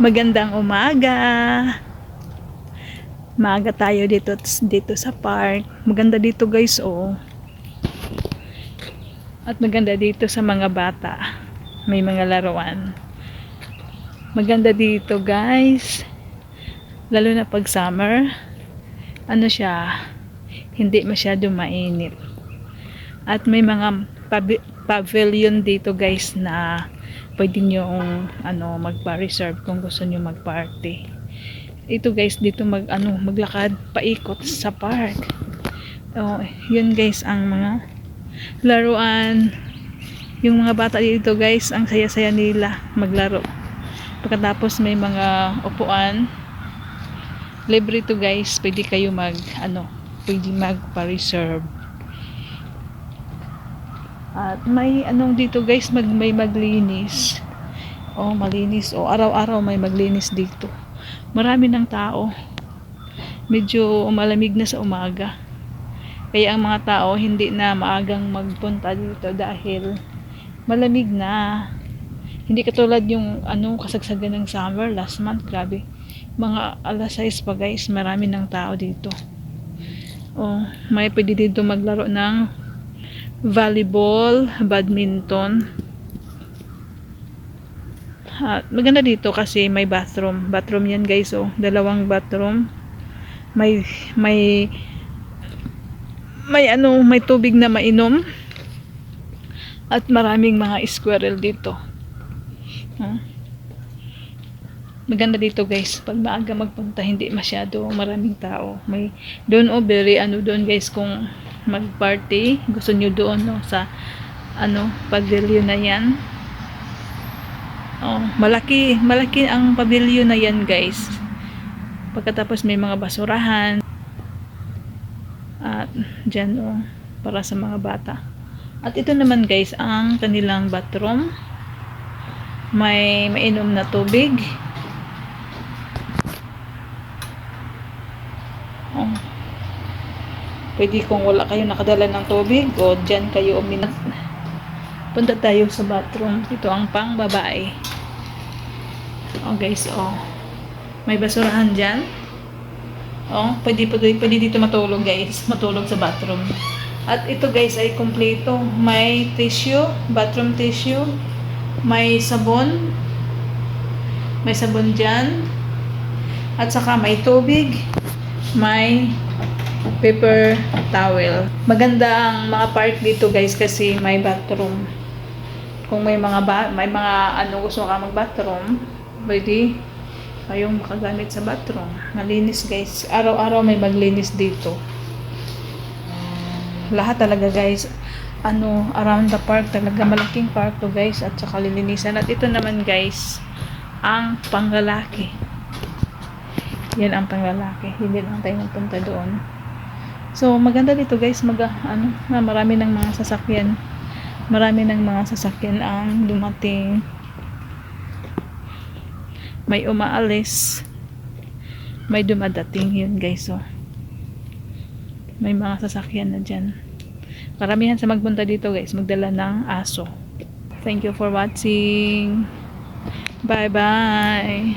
Magandang umaga. Maaga tayo dito dito sa park. Maganda dito guys oh. At maganda dito sa mga bata. May mga laruan. Maganda dito guys. Lalo na pag summer. Ano siya? Hindi masyado mainit. At may mga pavilion dito guys na pwede nyo ano, magpa-reserve kung gusto nyo mag-party. Ito guys, dito mag, ano, maglakad, paikot sa park. Oh, yun guys ang mga laruan. Yung mga bata dito guys, ang saya-saya nila maglaro. Pagkatapos may mga upuan. Libre to guys, pwede kayo mag, ano, pwede magpa-reserve. At may anong dito guys, mag, may maglinis. Oh, malinis. Oh, araw-araw may maglinis dito. Marami ng tao. Medyo malamig na sa umaga. Kaya ang mga tao hindi na maagang magpunta dito dahil malamig na. Hindi katulad yung ano kasagsagan ng summer last month, grabe. Mga alas 6 pa guys, marami ng tao dito. Oh, may pwede dito maglaro ng volleyball, badminton. At maganda dito kasi may bathroom. Bathroom yan guys, oh. Dalawang bathroom. May may may ano, may tubig na mainom. At maraming mga squirrel dito. Huh? Maganda dito guys. Pag maaga magpunta, hindi masyado maraming tao. May doon oh, very ano doon guys kung mag-party, gusto nyo doon no, sa ano, pavilion na yan. Oh, malaki, malaki ang pavilion na yan, guys. Pagkatapos may mga basurahan. At dyan, oh, para sa mga bata. At ito naman, guys, ang kanilang bathroom. May mainom na tubig. Oh, Pwede kung wala kayo nakadala ng tubig o dyan kayo uminat. Punta tayo sa bathroom. Ito ang pang babae. Oh guys, oh. May basurahan dyan. Oh, pwede, pwede, pwede dito matulog guys. Matulog sa bathroom. At ito guys ay kompleto. May tissue, bathroom tissue. May sabon. May sabon dyan. At saka may tubig. May paper towel. Maganda ang mga park dito guys kasi may bathroom. Kung may mga ba may mga ano gusto ka mag-bathroom, pwede kayong makagamit sa bathroom. Malinis guys. Araw-araw may maglinis dito. Lahat talaga guys ano around the park talaga malaking park to guys at saka lilinisan at ito naman guys ang panglalaki yan ang panglalaki hindi lang tayo magpunta doon So, maganda dito guys, mag, ano, na marami ng mga sasakyan. Marami ng mga sasakyan ang dumating. May umaalis. May dumadating yun guys. So, may mga sasakyan na dyan. Karamihan sa magpunta dito guys, magdala ng aso. Thank you for watching. Bye-bye.